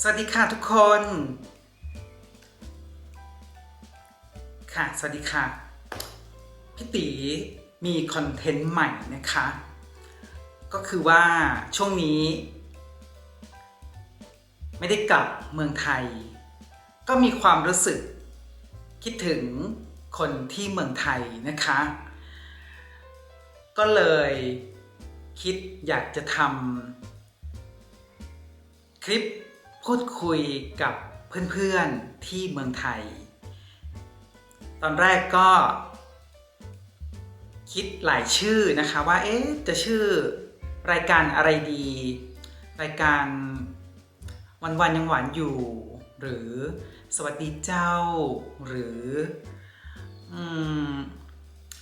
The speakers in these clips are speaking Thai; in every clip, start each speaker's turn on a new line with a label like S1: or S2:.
S1: สวัสดีค่ะทุกคน ค่ะ สวัสดีค่ะ พี่ตีมีคอนเทนต์ใหม่นะคะ ก็คือว่าช่วงนี้ ไม่ได้กลับเมืองไทย ก็มีความรู้สึกคิดถึงคนที่เมืองไทยนะคะ ก็เลยคิดอยากจะทำคลิป พูดคุยกับเพื่อนๆที่เมืองไทย ตอนแรกก็คิดหลายชื่อนะคะว่าเอ๊ะจะชื่อรายการอะไรดี รายการวันวันยังหวานอยู่ หรือสวัสดีเจ้า หรืออ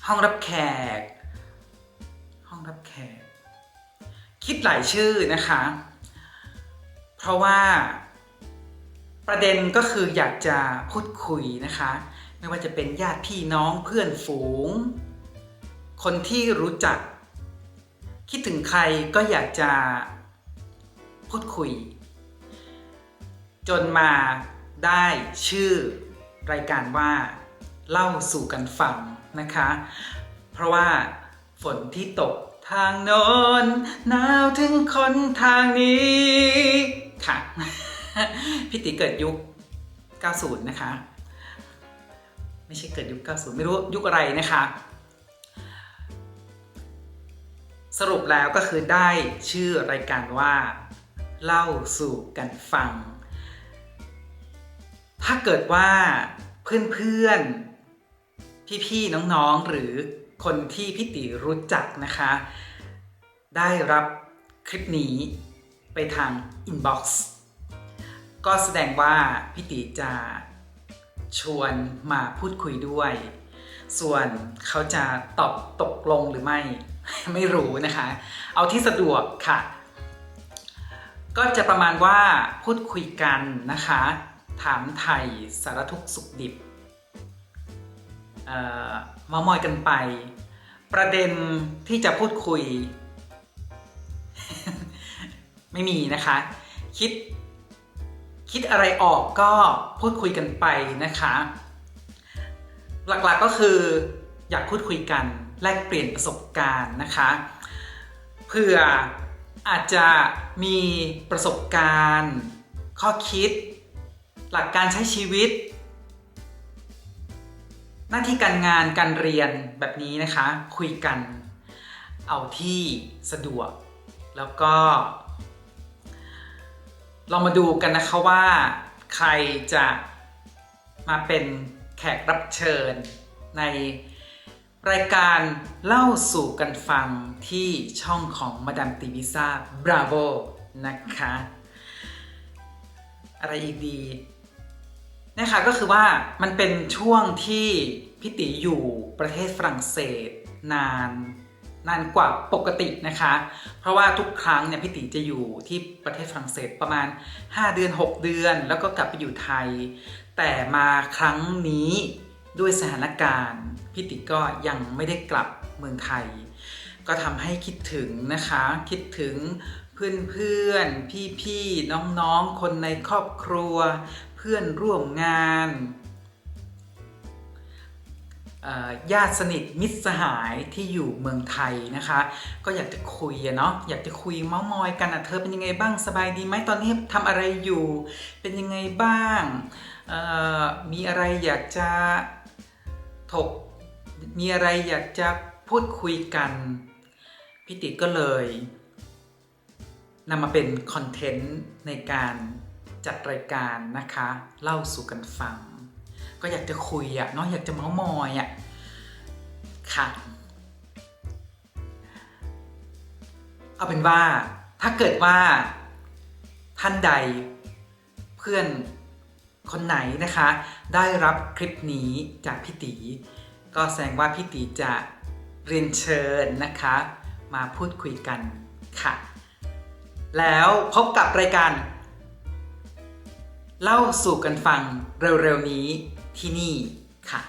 S1: ห้องรับแขก ห้องรับแขก คิดหลายชื่อนะคะ เพราะว่าประเด็นก็คืออยากจะพูดคุยนะคะ ไม่ว่าจะเป็นญาติพี่น้องเพื่อนฝูง คนที่รู้จัก คิดถึงใครก็อยากจะพูดคุย จนมาได้ชื่อรายการว่า เล่าสู่กันฟังนะคะ เพราะว่าฝนที่ตกทางโน้นหนาวถึงคนทางนี้ ค่ะ พี่ติเกิดยุค 90 นะคะ ไม่ใช่เกิดยุค 90 ไม่รู้ยุคอะไรนะคะ สรุปแล้วก็คือได้ชื่อรายการว่า เล่าสู่กันฟัง ถ้าเกิดว่าเพื่อนๆ พี่ๆ น้องๆ หรือคนที่พี่ติรู้จักนะคะ ได้รับคลิปนี้ ไปทางอินบ็อกซ์ก็แสดงว่าพี่ติจะชวนมาพูดคุยด้วย ส่วนเขาจะตอบตกลงหรือไม่ ไม่รู้นะคะ เอาที่สะดวกค่ะ ก็จะประมาณว่าพูดคุยกันนะคะ ถามไทยสารทุกสุขดิบเอ่อมามอยกันไป ประเด็นที่จะพูดคุย ไม่มีนะคะ คิด คิดอะไรออกก็พูดคุยกันไปนะคะ หลักๆก็คืออยากพูดคุยกันแลกเปลี่ยนประสบการณ์นะคะเผื่ออาจจะมีประสบการณ์ ข้อคิด หลักการใช้ชีวิต หน้าที่การงานการเรียนแบบนี้นะคะ คุยกัน เอาที่สะดวก แล้วก็ เรามาดูกันนะคะว่าใครจะมาเป็นแขกรับเชิญ ในรายการเล่าสู่กันฟังที่ช่องของมาดามตีวิซ่าบราโวนะคะ อะไรอีกดีนะคะก็คือว่ามันเป็นช่วงที่พี่ติอยู่ประเทศฝรั่งเศสนาน นานกว่าปกตินะคะ เพราะว่าทุกครั้งเนี่ยพี่ติจะอยู่ที่ประเทศฝรั่งเศสประมาณ 5 เดือน 6 เดือน แล้วก็กลับไปอยู่ไทย แต่มาครั้งนี้ด้วยสถานการณ์พี่ติก็ยังไม่ได้กลับเมืองไทย ก็ทำให้คิดถึงนะคะ คิดถึงเพื่อนๆ พี่ๆ น้องๆ คนในครอบครัว เพื่อนร่วมงาน ญาติสนิทมิตรสหายที่อยู่เมืองไทยนะคะ ก็อยากจะคุยเนาะอยากจะคุยเม้ามอยกันอะเธอเป็นยังไงบ้างสบายดีไหมตอนนี้ทำอะไรอยู่ เป็นยังไงบ้าง มีอะไรอยากจะถกมีอะไรอยากจะพูดคุยกันพี่ติก็เลยนำมาเป็นคอนเทนต์ในการจัดรายการนะคะ เล่าสู่กันฟัง ก็อยากจะคุยอะเนาะอยากจะเมาส์มอยอะค่ะ เอาเป็นว่าถ้าเกิดว่าท่านใดเพื่อนคนไหนนะคะ ได้รับคลิปนี้จากพี่ตี ก็แสดงว่าพี่ตีจะเรียนเชิญนะคะ มาพูดคุยกันค่ะ แล้วพบกับรายการ เล่าสู่กันฟังเร็วๆนี้ที่นี่ค่ะ